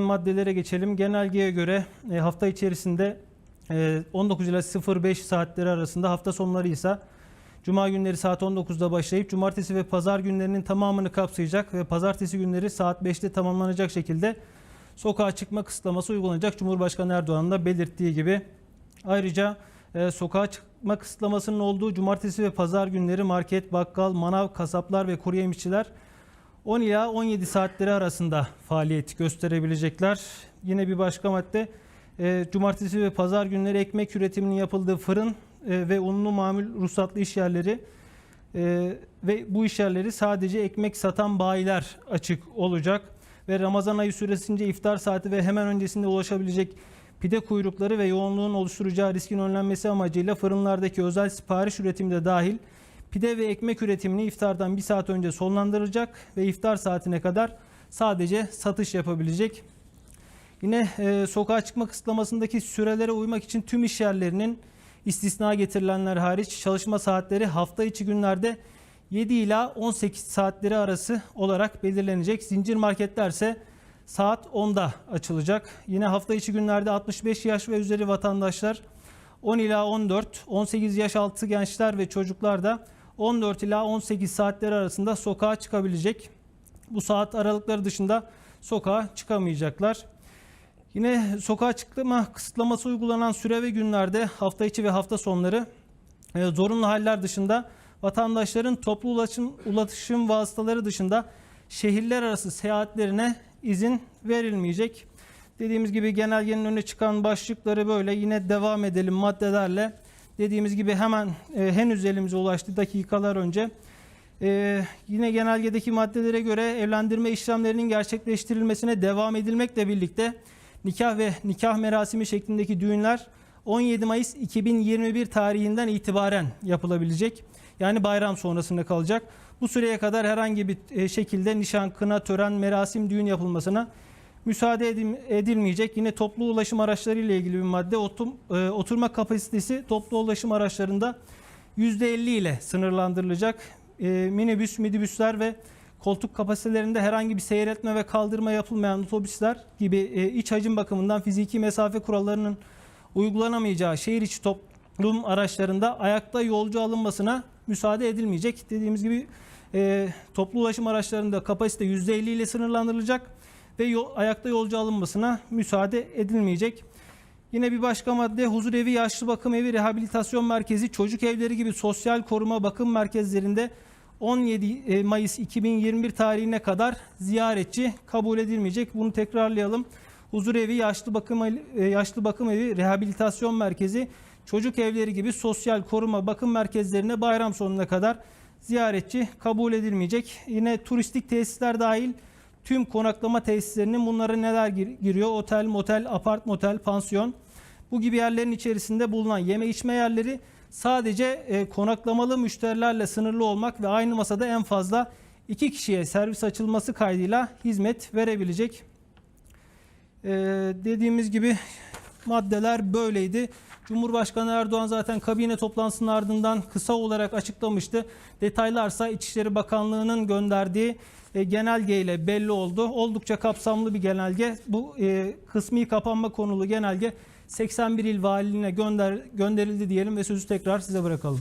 maddelere geçelim. Genelgeye göre e, hafta içerisinde e, 19 ile 05 saatleri arasında hafta sonları ise Cuma günleri saat 19'da başlayıp cumartesi ve pazar günlerinin tamamını kapsayacak ve pazartesi günleri saat 5'te tamamlanacak şekilde sokağa çıkma kısıtlaması uygulanacak. Cumhurbaşkanı Erdoğan'ın da belirttiği gibi. Ayrıca e, sokağa çıkma kısıtlamasının olduğu cumartesi ve pazar günleri market, bakkal, manav, kasaplar ve kuru yemişçiler 10 ila 17 saatleri arasında faaliyet gösterebilecekler. Yine bir başka madde e, cumartesi ve pazar günleri ekmek üretiminin yapıldığı fırın e, ve unlu mamul ruhsatlı iş yerleri e, ve bu iş yerleri sadece ekmek satan bayiler açık olacak ve Ramazan ayı süresince iftar saati ve hemen öncesinde ulaşabilecek pide kuyrukları ve yoğunluğun oluşturacağı riskin önlenmesi amacıyla fırınlardaki özel sipariş üretimi de dahil pide ve ekmek üretimini iftardan bir saat önce sonlandıracak ve iftar saatine kadar sadece satış yapabilecek. Yine e, sokağa çıkma kısıtlamasındaki sürelere uymak için tüm iş yerlerinin istisna getirilenler hariç çalışma saatleri hafta içi günlerde 7 ila 18 saatleri arası olarak belirlenecek. Zincir marketler ise saat 10'da açılacak. Yine hafta içi günlerde 65 yaş ve üzeri vatandaşlar 10 ila 14, 18 yaş altı gençler ve çocuklar da 14 ila 18 saatleri arasında sokağa çıkabilecek. Bu saat aralıkları dışında sokağa çıkamayacaklar. Yine sokağa çıkma kısıtlaması uygulanan süre ve günlerde hafta içi ve hafta sonları e, zorunlu haller dışında vatandaşların toplu ulaşım, ulaşım vasıtaları dışında şehirler arası seyahatlerine izin verilmeyecek. Dediğimiz gibi genelgenin önüne çıkan başlıkları böyle yine devam edelim maddelerle. Dediğimiz gibi hemen e, henüz elimize ulaştı dakikalar önce. E, yine genelgedeki maddelere göre evlendirme işlemlerinin gerçekleştirilmesine devam edilmekle birlikte nikah ve nikah merasimi şeklindeki düğünler 17 Mayıs 2021 tarihinden itibaren yapılabilecek. Yani bayram sonrasında kalacak. Bu süreye kadar herhangi bir e, şekilde nişan, kına, tören, merasim, düğün yapılmasına müsaade edilmeyecek. Yine toplu ulaşım araçları ile ilgili bir madde. E, Oturma kapasitesi toplu ulaşım araçlarında %50 ile sınırlandırılacak. E, Minibüs, midibüsler ve koltuk kapasitelerinde herhangi bir seyretme ve kaldırma yapılmayan otobüsler gibi e, iç hacim bakımından fiziki mesafe kurallarının uygulanamayacağı şehir içi toplum araçlarında ayakta yolcu alınmasına müsaade edilmeyecek. Dediğimiz gibi toplu ulaşım araçlarında kapasite %50 ile sınırlandırılacak ve yol, ayakta yolcu alınmasına müsaade edilmeyecek. Yine bir başka madde huzur evi, yaşlı bakım evi, rehabilitasyon merkezi, çocuk evleri gibi sosyal koruma bakım merkezlerinde 17 Mayıs 2021 tarihine kadar ziyaretçi kabul edilmeyecek. Bunu tekrarlayalım. Huzur evi, yaşlı bakım e, yaşlı bakım evi, rehabilitasyon merkezi, çocuk evleri gibi sosyal koruma bakım merkezlerine bayram sonuna kadar ziyaretçi kabul edilmeyecek. Yine turistik tesisler dahil tüm konaklama tesislerinin bunlara neler gir- giriyor? Otel, motel, apart motel, pansiyon. Bu gibi yerlerin içerisinde bulunan yeme içme yerleri sadece e, konaklamalı müşterilerle sınırlı olmak ve aynı masada en fazla iki kişiye servis açılması kaydıyla hizmet verebilecek. Ee, dediğimiz gibi maddeler böyleydi. Cumhurbaşkanı Erdoğan zaten kabine toplantısının ardından kısa olarak açıklamıştı. Detaylarsa İçişleri Bakanlığı'nın gönderdiği e, genelgeyle belli oldu. Oldukça kapsamlı bir genelge. Bu e, kısmi kapanma konulu genelge 81 il valiliğine gönder, gönderildi diyelim ve sözü tekrar size bırakalım.